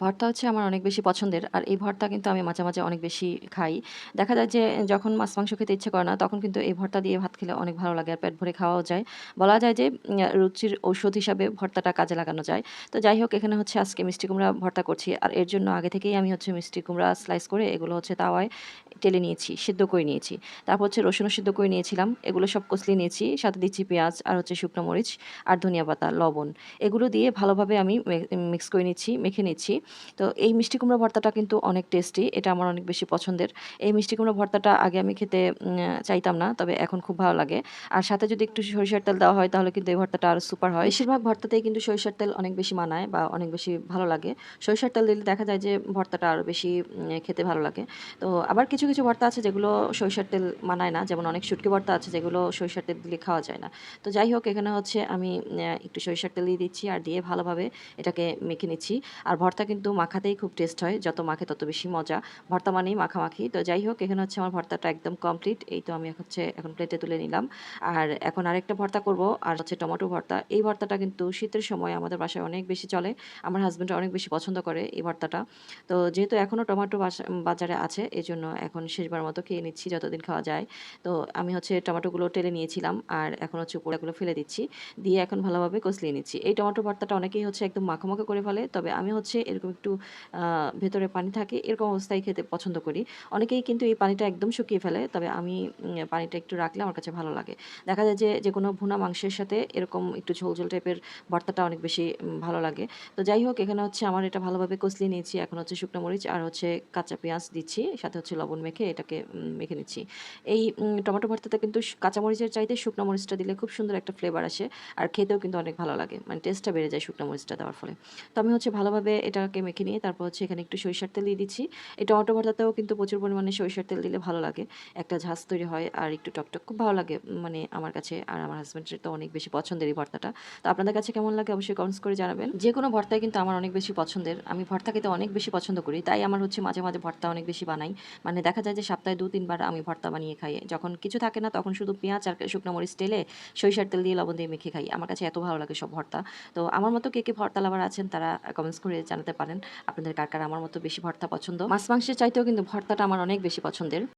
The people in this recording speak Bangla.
ভর্তা হচ্ছে আমার অনেক বেশি পছন্দের আর এই ভর্তা কিন্তু আমি মাঝে, মাঝে অনেক বেশি খাই। দেখা যায় যে যখন মাছ মাংস খেতে ইচ্ছে করে না তখন কিন্তু এই ভর্তা দিয়ে ভাত খেলে অনেক ভালো লাগে আর পেট ভরে খাওয়াও যায়। বলা যায় যে রুচির ঔষধ হিসাবে ভর্তাটা কাজে লাগানো যায়। তো যাই হোক এখানে হচ্ছে আজকে মিষ্টি কুমড়া ভর্তা করছি। আর এর জন্য আগে থেকেই আমি হচ্ছে মিষ্টি কুমড়া স্লাইস করে এগুলো হচ্ছে তাওয়ায় টেলে নিয়েছি, সিদ্ধ করে নিয়েছি। তারপর হচ্ছে রসুনও সিদ্ধ করে নিয়েছিলাম। এগুলো সব কষলিয়ে নিয়েছি। সাথে দিচ্ছি পেঁয়াজ আর হচ্ছে শুকনো মরিচ আর ধনিয়া পাতা, লবণ। এগুলো দিয়ে ভালোভাবে আমি মিক্স করে নিচ্ছি, মেখে নিচ্ছি। তো এই মিষ্টি কুমড়া ভর্তাটা কিন্তু অনেক টেস্টি। এটা আমার অনেক বেশি পছন্দের। এই মিষ্টি কুমড়া ভর্তাটা আগে আমি খেতে চাইতাম না। তবে এখন খুব ভালো লাগে। আর সাথে যদি একটু সরিষার তেল দেওয়া হয় তাহলে কিন্তু এই ভর্তাটা আরও সুপার হয়। বেশিরভাগ ভর্তাতেই কিন্তু সরিষার তেল অনেক বেশি মানায় বা অনেক বেশি ভালো লাগে। সরিষার তেল দিলে দেখা যায় যে ভর্তাটা আরও বেশি খেতে ভালো লাগে। তো আবার কিছু, কিছু ভর্তা আছে যেগুলো সরিষার তেল মানায় না। যেমন অনেক শুটকি ভর্তা আছে যেগুলো সরিষার তেল দিলে খাওয়া যায় না। তো যাই হোক এখানে হচ্ছে আমি একটু সরিষার তেল দিয়ে দিচ্ছি আর দিয়ে ভালোভাবে এটাকে মেখে নিচ্ছি। আর ভর্তা কিন্তু মাখাতেই খুব টেস্ট হয়। যত মাখে তত বেশি মজা। ভর্তা মানেই মাখামাখি। তো যাই হোক এখানে হচ্ছে আমার ভর্তাটা একদম কমপ্লিট। এই তো আমি হচ্ছে এখন প্লেটে তুলে নিলাম। আর এখন আরেকটা ভর্তা করব আর হচ্ছে টমেটো ভর্তা। এই ভর্তাটা কিন্তু শীতের সময় আমাদের বাসায় অনেক বেশি চলে। আমার হাসব্যান্ড অনেক বেশি পছন্দ করে এই ভর্তাটা। তো যেহেতু এখনও টমেটো বাজারে আছে এই জন্য এখন শেষবার মতো খেয়ে নিচ্ছি যতদিন খাওয়া যায়। তো আমি হচ্ছে টমেটোগুলো টেলে নিয়েছিলাম আর এখন হচ্ছে পোড়াগুলো ফেলে দিচ্ছি। দিয়ে এখন ভালোভাবে কষলিয়ে নিচ্ছি। এই টমেটো ভর্তাটা অনেকেই হচ্ছে একদম মাখো, মাখো করে ফেলে। তবে আমি হচ্ছে এরকম একটু আ ভেতরে পানি থাকে এরকম অবস্থায় খেতে পছন্দ করি। অনেকেই কিন্তু এই পানিটা একদম শুকিয়ে ফেলে। তবে আমি পানিটা একটু রাখলে আমার কাছে ভালো লাগে। দেখা যায় যে যেকোনো ভুনা মাংসের সাথে এরকম একটু ঝোল, ঝোল টাইপের ভর্তাটা অনেক বেশি ভালো লাগে। তো যাই হোক এখানে হচ্ছে আমার এটা ভালোভাবে কষলিয়ে নিয়েছি। এখন হচ্ছে শুকনো মরিচ আর হচ্ছে কাঁচা পেঁয়াজ দিচ্ছি। সাথে হচ্ছে লবণ মেখে এটাকে মেখে নিচ্ছি। এই টমেটো ভর্তাতে কিন্তু কাঁচা মরিচের চাইতে শুকনো মরিচটা দিলে খুব সুন্দর একটা ফ্লেভার আসে। আর খেতেও কিন্তু অনেক ভালো লাগে। মানে টেস্টটা বেড়ে যায় শুকনো মরিচটা দেওয়ার ফলে। তো আমি হচ্ছে ভালোভাবে এটাকে মেখে নিয়ে তারপর হচ্ছে এখানে একটু সরিষার তেল দিয়ে দিচ্ছি। এই টমেটো ভর্তাতেও কিন্তু প্রচুর পরিমাণে সরিষার তেল দিলে ভালো লাগে। একটা ঝাঁস তৈরি হয় আর একটু টকটক খুব ভালো লাগে মানে আমার কাছে আর আমার হাসব্যান্ডের তো অনেক বেশি পছন্দের এই ভর্তাটা। তো আপনাদের কাছে কেমন লাগে অবশ্যই কমেন্টস করে জানাবেন। যে কোনো ভর্তাই কিন্তু আমার অনেক বেশি পছন্দের। আমি ভর্তা খেতে অনেক বেশি পছন্দ করি। তাই আমার হচ্ছে মাঝে, মাঝে ভর্তা অনেক বেশি বানাই। মানে দেখা যায় যে সপ্তাহে দু তিনবার আমি ভর্তা বানিয়ে খাই। যখন কিছু থাকে না তখন শুধু পেঁয়াজ আর শুকনো মরিচ তেলে সরিষার তেল দিয়ে লবণ দিয়ে মেখে খাই। আমার কাছে এত ভালো লাগে সব ভর্তা। তো আমার মতো কে, কে ভর্তা লাভার আছেন তারা কমেন্টস করে জানাতে পারেন। আপনাদের কার, কার আমার মতো বেশি ভর্তা পছন্দ। মাছ মাংসের চাইতেও কিন্তু ভর্তাটা আমার অনেক বেশি পছন্দের।